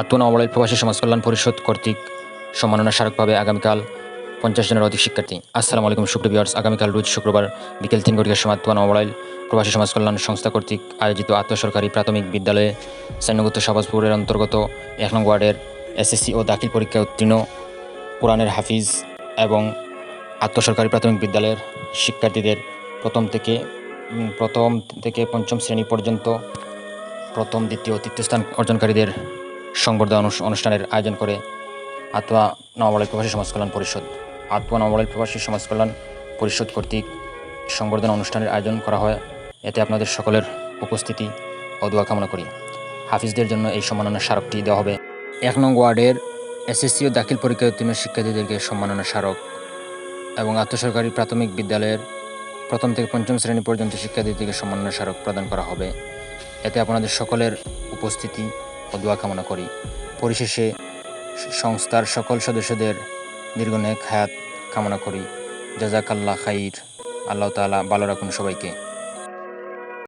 আত্মন অমলের প্রবাসী সমাজ কল্যাণ পরিষদ কর্তৃক সম্মাননা স্মারক পাবে আগামীকাল পঞ্চাশ জনের অধিক শিক্ষার্থী। আসসালামু আলাইকুম সুপ্রিভিয়ার্স আগামীকাল রোজ শুক্রবার বিকেল তিন ঘটিকার সময় আত্মন প্রবাসী সমাজ কল্যাণ সংস্থা কর্তৃক আয়োজিত আত্মসরকারি প্রাথমিক বিদ্যালয়ে সৈন্যগুপ্ত সাবাজপুরের অন্তর্গত এক নং ওয়ার্ডের এসএসসি ও দাখিল পরীক্ষায় উত্তীর্ণ কোরআনের হাফিজ এবং আত্মসরকারি প্রাথমিক বিদ্যালয়ের শিক্ষার্থীদের প্রথম থেকে প্রথম থেকে পঞ্চম শ্রেণি পর্যন্ত প্রথম, দ্বিতীয় তৃতীয় স্থান অর্জনকারীদের সংবর্ধনা অনুষ- অনুষ্ঠানের আয়োজন করে আত্মা নবমালী প্রবাসী সমাজ কল্যাণ পরিষদ। আত্মা নবমালী প্রবাসী সমাজ কল্যাণ পরিষদ কর্তৃক সংবর্ধনা অনুষ্ঠানের আয়োজন করা হয়। এতে আপনাদের সকলের উপস্থিতি ও দোয়া কামনা করি। হাফিজদের জন্য এই সম্মাননা স্মারকটি দেওয়া হবে। এক নং ওয়ার্ডের এসএসসি ও দাখিল পরীক্ষায় উত্তীর্ণ শিক্ষার্থীদেরকে সম্মাননা স্মারক এবং আত্মসরকারি প্রাথমিক বিদ্যালয়ের প্রথম থেকে পঞ্চম শ্রেণি পর্যন্ত শিক্ষার্থীদেরকে সম্মাননা স্মারক প্রদান করা হবে। এতে আপনাদের সকলের উপস্থিতি ও দোয়া কামনা করি। পরিশেষে সংস্থার সকল সদস্যদের দীর্ঘনেক হায়াত কামনা করি। জাজাকাল্লা খাইর। আল্লাহ তালা ভালো রাখুন সবাইকে।